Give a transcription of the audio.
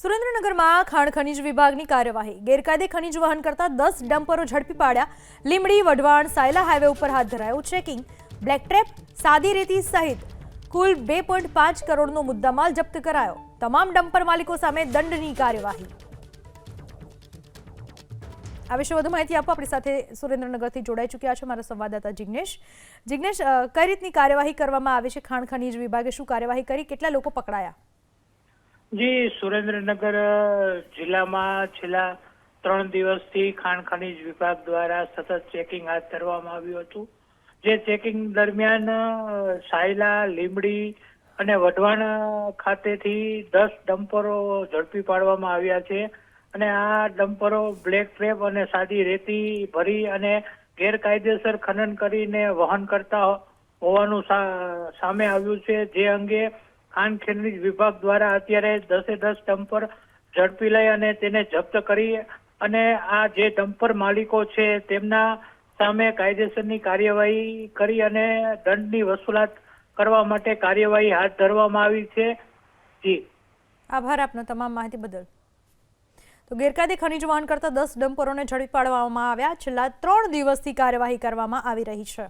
સુરેન્દ્રનગરમાં ખાણ ખનિજ વિભાગની કાર્યવાહી. ગેરકાયદે ખનીજ વહન કરતા દસ ડમ્પરો ઝડપી પાડ્યા. લીમડી વઢવાણ, સાયલા હાઈવે ઉપર હાથ ધરાયું ચેકિંગ. બ્લેક ટ્રેપ, સાદી રેતી સહિત કુલ બે પોઈન્ટ પાંચ કરોડનો મુદ્દામાલ જપ્ત કરાયો. તમામ ડમ્પર માલિકો સામે દંડની કાર્યવાહી. આ વિશે વધુ માહિતી આપવા આપણી સાથે સુરેન્દ્રનગરથી જોડાઈ ચૂક્યા છે મારા સંવાદદાતા જિગ્નેશ. જિગ્નેશ કઈ રીતની કાર્યવાહી કરવામાં આવી છે? ખાણ ખનિજ વિભાગે શું કાર્યવાહી કરી? કેટલા લોકો પકડાયા? જી, સુરેન્દ્રનગર જિલ્લામાં છેલ્લા ત્રણ દિવસથી ખાણ ખનીજ વિભાગ દ્વારા સતત ચેકિંગ હાથ ધરવામાં આવ્યું હતું. જે ચેકિંગ દરમિયાન સાયલા લીમડી અને વઢવાણ ખાતેથી દસ ડમ્પરો ઝડપી પાડવામાં આવ્યા છે અને આ ડમ્પરો બ્લેક ટ્રેપ અને સાદી રેતી ભરી અને ગેરકાયદેસર ખનન કરીને વહન કરતા હોવાનું સામે આવ્યું છે. જે અંગે ખાણ ખનીજ વિભાગ દ્વારા અત્યારે દસે દસ ડમ્પર ઝડપી લઈ અને તેને જપ્ત કરી અને આ જે ડમ્પર માલિકો છે તેમના સામે કાયદેસરની કાર્યવાહી કરી અને દંડની વસૂલાત કરવા માટે કાર્યવાહી હાથ ધરવામાં આવી છે. જી. આભાર આપનો તમામ માહિતી બદલ. તો ગેરકાયદે ખનીજ વહન કરતા દસ ડમ્પરોને ઝડપી પાડવામાં આવ્યા. છેલ્લા ત્રણ દિવસથી કાર્યવાહી કરવામાં આવી રહી છે.